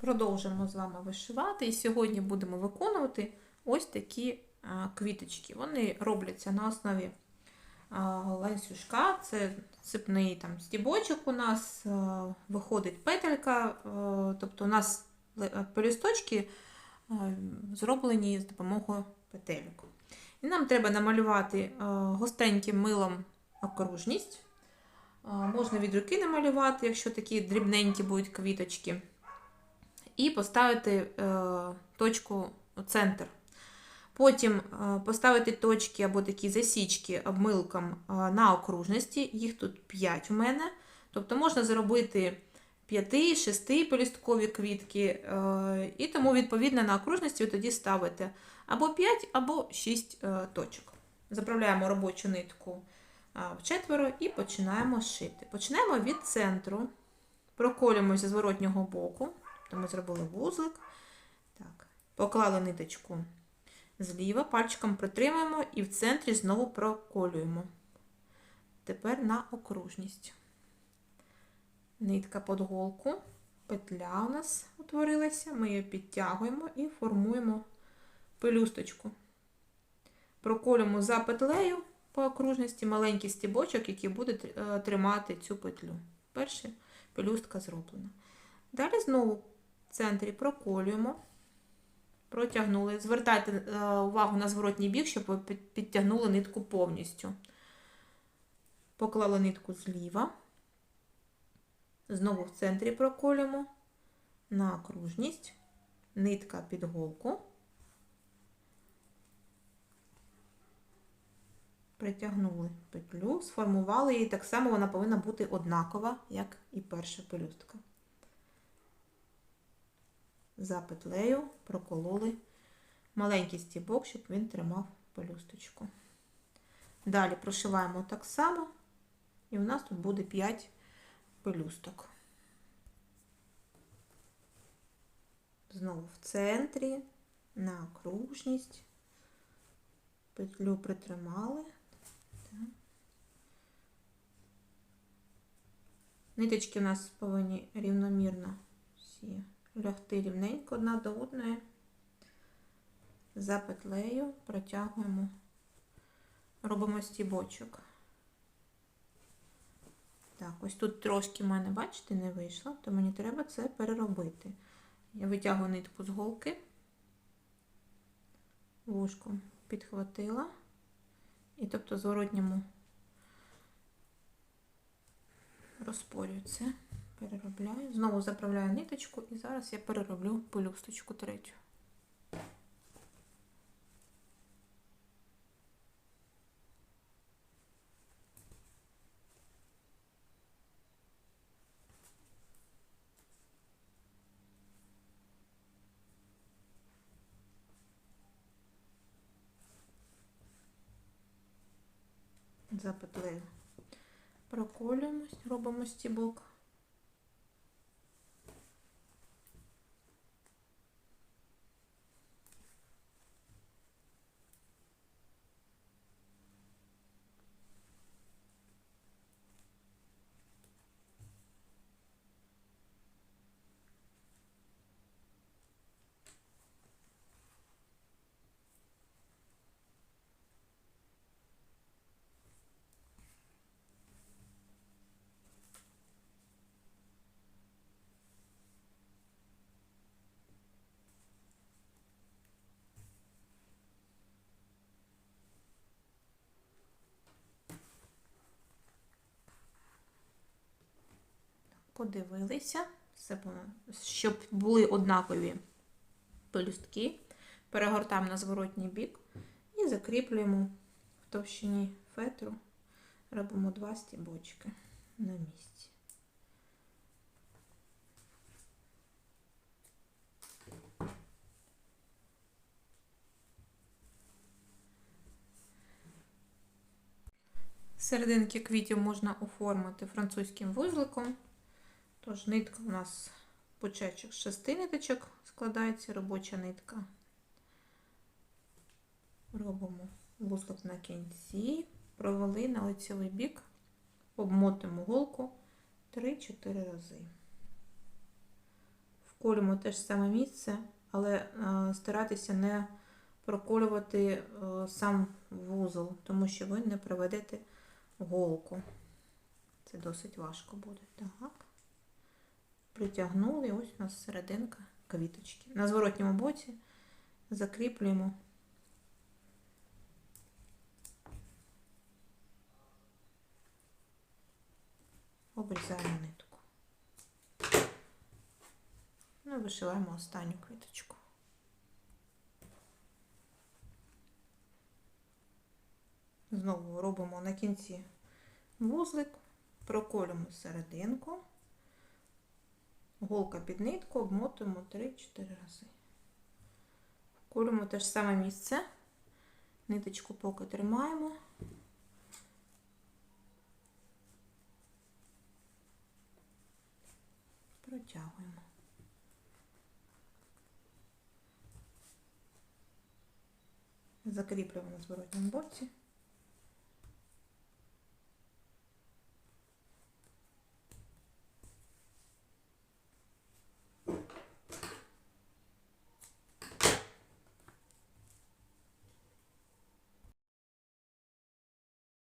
Продовжимо з вами вишивати. І сьогодні будемо виконувати ось такі квіточки. Вони робляться на основі ланцюжка. Це цепний там стібочок у нас, виходить петелька, тобто у нас пелюсточки зроблені з допомогою петельок. І нам треба намалювати а, гостреньким милом окружність. Можна від руки намалювати, якщо такі дрібненькі будуть квіточки і поставити е, точку центр. Потім е, поставити точки або такі засічки обмилком е, на окружності. Їх тут 5 у мене. Тобто можна зробити 5-6 пелюсткові квітки, і тому, відповідно, на окружності ви тоді ставите або 5, або 6 е, точок. Заправляємо робочу нитку в четверо і починаємо шити. Починаємо від центру, проколюємо зі зворотнього боку. То ми зробили вузлик. Так. Поклали ниточку зліва, пальчиком притримуємо і в центрі знову проколюємо. Тепер на окружність. Нитка під голку, петля у нас утворилася, ми її підтягуємо і формуємо пелюсточку. Проколюємо за петлею по окружності маленький стібочок, який буде е, тримати цю петлю. Перша пелюстка зроблена. Далі знову в центрі проколюємо, протягнули. Звертайте е, увагу на зворотній бік, щоб підтягнули нитку повністю. Поклали нитку зліва. Знову в центрі проколюємо на окружність, нитка під голку. Притягнули петлю, сформували її. Так само вона повинна бути однакова, як і перша пелюстка за петлею прокололи маленький стібок, щоб він тримав пелюсточку. Далі прошиваємо так само, і у нас тут буде 5 пелюсток. Знову в центрі, на окружність, петлю притримали. Ниточки у нас повинні рівномірно всі лягти рівненько одна до одної. За петлею протягуємо, робимо стібочок. Так, ось тут трошки в мене, бачите, не вийшло, то мені треба це переробити. Я витягую нитку з голки, вушком підхватила, і тобто зворотньому розпорюю це переробляю. Знову заправляю ниточку і зараз я перероблю пелюсточку третю. За петлею проколюємось, робимо стібок. Подивилися, щоб були однакові пелюстки. Перегортаємо на зворотній бік і закріплюємо в товщині фетру. Робимо два стібочки на місці. Серединки квітів можна оформити французьким вузликом. Тож нитка у нас почечок з шести ниточок складається робоча нитка. Робимо вузлик на кінці, провели на лицевий бік, обмотуємо голку 3-4 рази. Вколюємо те ж саме місце, але старайтеся не проколювати е, сам вузол, тому що ви не проведете голку. Це досить важко буде. Так. Притягнули, ось у нас серединка квіточки. На зворотньому боці закріплюємо. Обрізаємо нитку. Ну і вишиваємо останню квіточку. Знову робимо на кінці вузлик, проколюємо серединку, голка під нитку, обмотуємо 3-4 рази. Вколюємо те ж саме місце, ниточку поки тримаємо. Протягуємо. Закріплюємо на зворотньому боці.